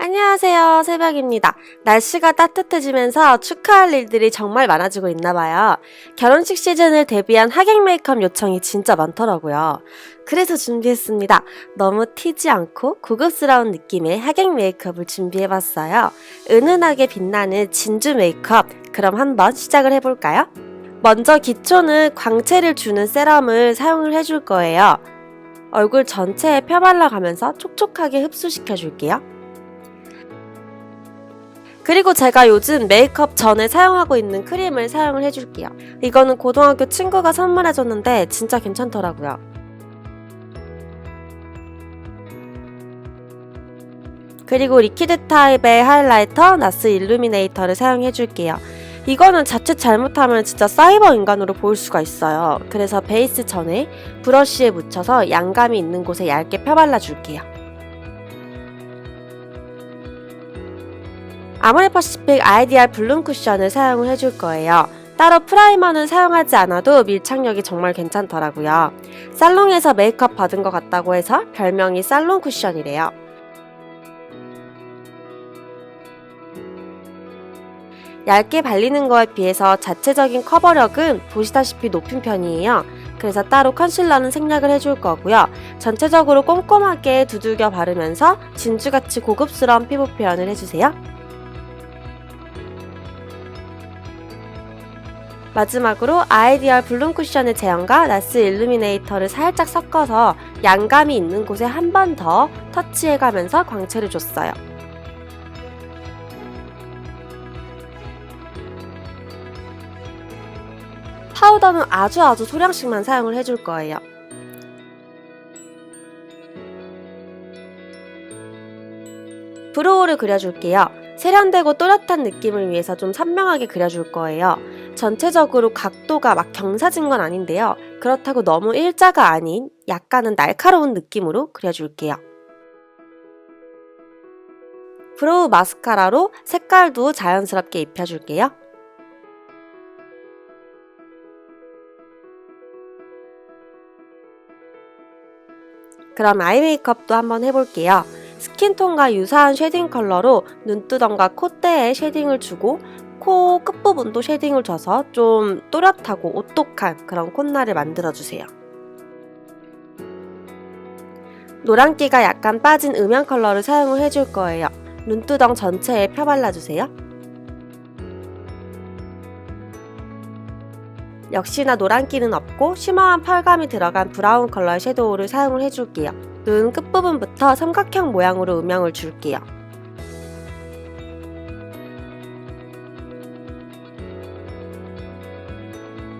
안녕하세요. 새벽입니다. 날씨가 따뜻해지면서 축하할 일들이 정말 많아지고 있나 봐요. 결혼식 시즌을 대비한 하객 메이크업 요청이 진짜 많더라고요. 그래서 준비했습니다. 너무 튀지 않고 고급스러운 느낌의 하객 메이크업을 준비해봤어요. 은은하게 빛나는 진주 메이크업. 그럼 한번 시작을 해볼까요? 먼저 기초는 광채를 주는 세럼을 사용을 해줄 거예요. 얼굴 전체에 펴발라가면서 촉촉하게 흡수시켜줄게요. 그리고 제가 요즘 메이크업 전에 사용하고 있는 크림을 사용을 해줄게요. 이거는 고등학교 친구가 선물해줬는데 진짜 괜찮더라고요. 그리고 리퀴드 타입의 하이라이터 나스 일루미네이터를 사용해줄게요. 이거는 자칫 잘못하면 진짜 사이버 인간으로 보일 수가 있어요. 그래서 베이스 전에 브러쉬에 묻혀서 양감이 있는 곳에 얇게 펴발라줄게요. 아모레퍼시픽 아이디알 블룸 쿠션을 사용을 해줄 거예요. 따로 프라이머는 사용하지 않아도 밀착력이 정말 괜찮더라고요. 살롱에서 메이크업 받은 것 같다고 해서 별명이 살롱 쿠션이래요. 얇게 발리는 거에 비해서 자체적인 커버력은 보시다시피 높은 편이에요. 그래서 따로 컨실러는 생략을 해줄 거고요. 전체적으로 꼼꼼하게 두들겨 바르면서 진주같이 고급스러운 피부 표현을 해주세요. 마지막으로 아이디얼 블룸 쿠션의 제형과 나스 일루미네이터를 살짝 섞어서 양감이 있는 곳에 한 번 더 터치해가면서 광채를 줬어요. 파우더는 아주 아주 소량씩만 사용을 해줄 거예요. 브로우를 그려줄게요. 세련되고 또렷한 느낌을 위해서 좀 선명하게 그려줄 거예요. 전체적으로 각도가 막 경사진 건 아닌데요. 그렇다고 너무 일자가 아닌 약간은 날카로운 느낌으로 그려줄게요. 브로우 마스카라로 색깔도 자연스럽게 입혀줄게요. 그럼 아이 메이크업도 한번 해볼게요. 스킨톤과 유사한 쉐딩 컬러로 눈두덩과 콧대에 쉐딩을 주고 코 끝부분도 쉐딩을 줘서 좀 또렷하고 오똑한 그런 콧날을 만들어주세요. 노란기가 약간 빠진 음영 컬러를 사용을 해줄 거예요. 눈두덩 전체에 펴발라주세요. 역시나 노란기는 없고 쉬머한 펄감이 들어간 브라운 컬러의 섀도우를 사용을 해줄게요. 눈 끝부분부터 삼각형 모양으로 음영을 줄게요.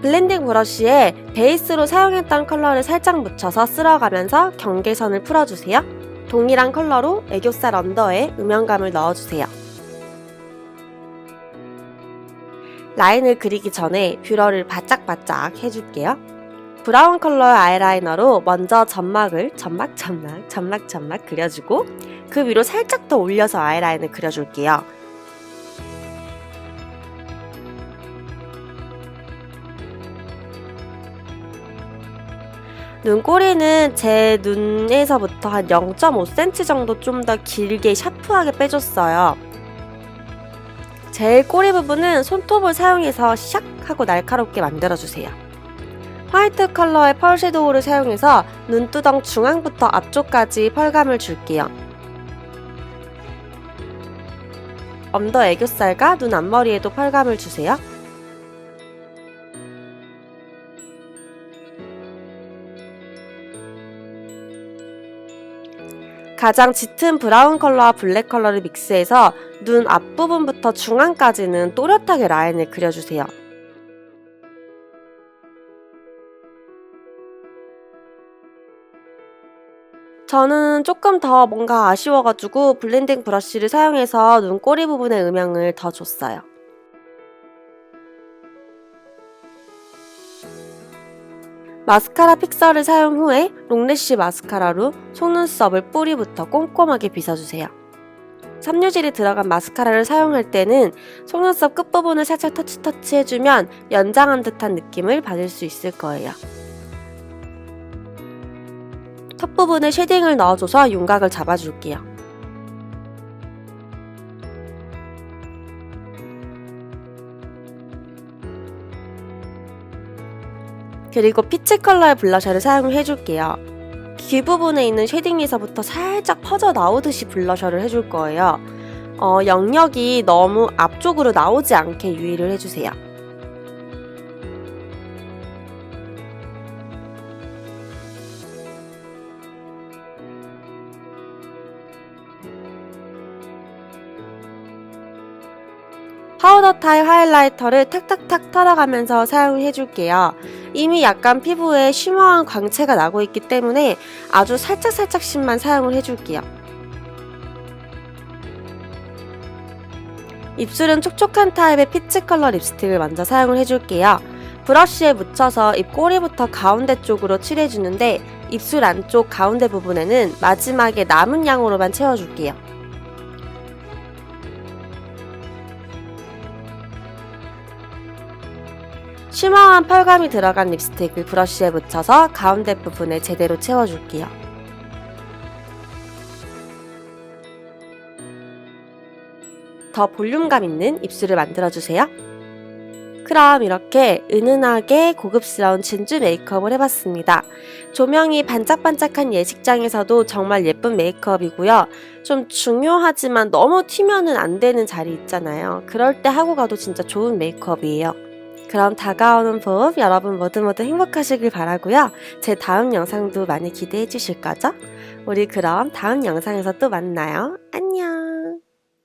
블렌딩 브러쉬에 베이스로 사용했던 컬러를 살짝 묻혀서 쓸어가면서 경계선을 풀어주세요. 동일한 컬러로 애교살 언더에 음영감을 넣어주세요. 라인을 그리기 전에 뷰러를 바짝바짝 해줄게요. 브라운 컬러의 아이라이너로 먼저 점막을 점막 점막 점막 점막 그려주고 그 위로 살짝 더 올려서 아이라인을 그려줄게요. 눈꼬리는 제 눈에서부터 한 0.5cm 정도 좀 더 길게 샤프하게 빼줬어요. 제일 꼬리 부분은 손톱을 사용해서 샥 하고 날카롭게 만들어주세요. 화이트 컬러의 펄 섀도우를 사용해서 눈두덩 중앙부터 앞쪽까지 펄감을 줄게요. 엄더 애교살과 눈 앞머리에도 펄감을 주세요. 가장 짙은 브라운 컬러와 블랙 컬러를 믹스해서 눈 앞부분부터 중앙까지는 또렷하게 라인을 그려주세요. 저는 조금 더 뭔가 아쉬워가지고 블렌딩 브러쉬를 사용해서 눈꼬리 부분의 음영을 더 줬어요. 마스카라 픽서를 사용 후에 롱래쉬 마스카라로 속눈썹을 뿌리부터 꼼꼼하게 빗어주세요. 섬유질이 들어간 마스카라를 사용할 때는 속눈썹 끝부분을 살짝 터치터치 해주면 연장한 듯한 느낌을 받을 수 있을 거예요. 턱 부분에 쉐딩을 넣어줘서 윤곽을 잡아줄게요. 그리고 피치 컬러의 블러셔를 사용해줄게요. 귀 부분에 있는 쉐딩에서부터 살짝 퍼져 나오듯이 블러셔를 해줄 거예요. 어, 영역이 너무 앞쪽으로 나오지 않게 유의를 해주세요. 파우더 타입 하이라이터를 탁탁탁 털어가면서 사용을 해줄게요. 이미 약간 피부에 쉬머한 광채가 나고 있기 때문에 아주 살짝살짝씩만 사용을 해줄게요. 입술은 촉촉한 타입의 피치 컬러 립스틱을 먼저 사용을 해줄게요. 브러쉬에 묻혀서 입 꼬리부터 가운데 쪽으로 칠해주는데 입술 안쪽 가운데 부분에는 마지막에 남은 양으로만 채워줄게요. 쉬머한 펄감이 들어간 립스틱을 브러쉬에 묻혀서 가운데 부분에 제대로 채워줄게요. 더 볼륨감 있는 입술을 만들어주세요. 그럼 이렇게 은은하게 고급스러운 진주 메이크업을 해봤습니다. 조명이 반짝반짝한 예식장에서도 정말 예쁜 메이크업이고요. 좀 중요하지만 너무 튀면은 안 되는 자리 있잖아요. 그럴 때 하고 가도 진짜 좋은 메이크업이에요. 그럼 다가오는 봄 여러분 모두 모두 행복하시길 바라고요. 제 다음 영상도 많이 기대해 주실 거죠? 우리 그럼 다음 영상에서 또 만나요. 안녕.